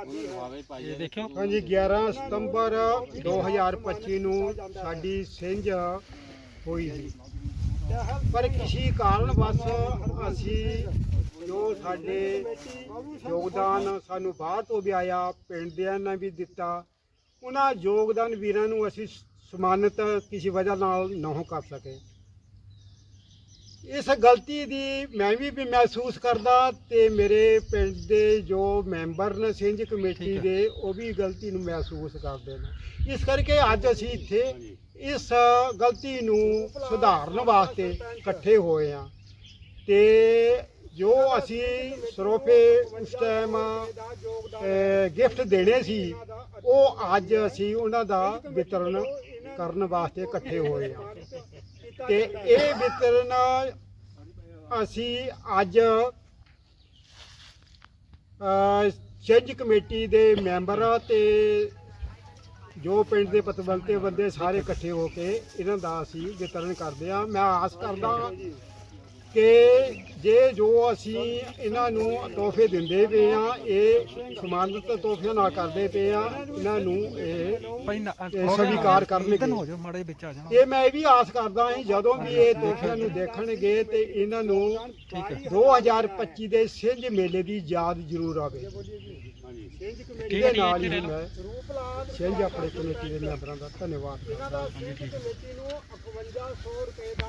ਇਹ ਦੇਖਿਓ। ਹਾਂਜੀ 11 ਸਤੰਬਰ 2025 ਨੂੰ ਸਾਡੀ ਸਿੰਝ ਹੋਈ ਸੀ। ਪਰ ਕਿਸੇ ਕਾਰਨ ਬਸ ਅਸੀਂ ਜੋ ਸਾਡੇ ਯੋਗਦਾਨ ਸਾਨੂੰ ਬਾਹਰ ਤੋਂ ਵੀ ਆਇਆ ਪਿੰਡ ਦਿਆਂ ਨੇ ਵੀ ਦਿੱਤਾ ਉਹਨਾਂ ਯੋਗਦਾਨ ਵੀਰਾਂ ਨੂੰ ਅਸੀਂ ਸਨਮਾਨਿਤ ਕਿਸੇ ਵਜ੍ਹਾ ਨਾਲ ਨਹੀਂ ਕਰ ਸਕੇ। ਇਸ ਗਲਤੀ ਦੀ ਮੈਂ ਵੀ ਵੀ ਮਹਿਸੂਸ ਕਰਦਾ ਤੇ ਮੇਰੇ ਪਿੰਡ ਦੇ ਜੋ ਮੈਂਬਰ ਨੇ ਸਿੰਝ ਕਮੇਟੀ। ਦੇ ਉਹ ਵੀ ਗਲਤੀ ਨੂੰ ਮਹਿਸੂਸ ਕਰਦੇ ਨੇ ਇਸ ਕਰਕੇ ਅੱਜ ਅਸੀਂ ਇੱਥੇ ਇਸ ਗਲਤੀ ਨੂੰ ਸੁਧਾਰਨ ਵਾਸਤੇ ਇਕੱਠੇ ਹੋਏ ਆ ਤੇ ਜੋ ਅਸੀਂ ਸਰੋਫੇ ਉਸ ਟਾਈਮ ਗਿਫਟ ਦੇਣੇ ਸੀ ਉਹ ਅੱਜ ਅਸੀਂ ਉਹਨਾਂ ਦਾ ਵਿਤਰਨ ਕਰਨ ਵਾਸਤੇ ਇਕੱਠੇ ਹੋਏ ਆ ਤੇ ਇਹ ਵਿਤਰਨ ਅਸੀਂ ਅੱਜ ਅ, ਕਮੇਟੀ ਦੇ ਮੈਂਬਰ ਤੇ ਜੋ ਪਿੰਡ ਦੇ ਪਤਵੰਤੇ ਬੰਦੇ ਸਾਰੇ ਇਕੱਠੇ ਹੋ ਕੇ ਇਹਨਾਂ ਦਾ ਅਸੀਂ ਵਿਤਰਨ ਕਰਦੇ ਆ। ਮੈਂ ਆਸ ਕਰਦਾ ਕਿ ਜੇ ਜੋ ਅਸੀਂ ਇਹਨਾਂ ਨੂੰ ਤੋਹਫੇ ਦਿੰਦੇ ਪਏ ਆ ਇਹ ਸਨਮਾਨਿਤ ਤੋਹਫਿਆਂ ਨਾਲ ਕਰਦੇ ਪਏ ਆ ਇਹਨਾਂ ਨੂੰ ਇਹ ਸਵੀਕਾਰ ਕਰਨਗੇ। ਇੱਧਰ ਨੂੰ ਹੋ ਜਾਓ ਮਾੜੇ ਵਿੱਚ ਆ ਜਾਣਾ। ਇਹ ਮੈਂ ਇਹ ਵੀ ਆਸ ਕਰਦਾ ਹਾਂ ਜਦੋਂ ਵੀ ਇਹ ਤੋਹਫਿਆਂ ਨੂੰ ਦੇਖਣਗੇ ਤੇ ਇਹਨਾਂ ਨੂੰ ਠੀਕ ਹੈ। 2025 ਦੇ ਸਿੰਝ ਮੇਲੇ ਦੀ ਯਾਦ ਜ਼ਰੂਰ ਆਵੇ। ਇਹਦੇ ਨਾਲ ਹੀ ਮੈਂ ਸਿੰਝ ਆਪਣੇ ਕਮੇਟੀ ਦੇ ਮੈਂਬਰਾਂ ਦਾ ਧੰਨਵਾਦ ਕਰਦਾ ਹੈ। ਕਮੇਟੀ ਨੂੰ 5100 ਰੁਪਏ ਦਾ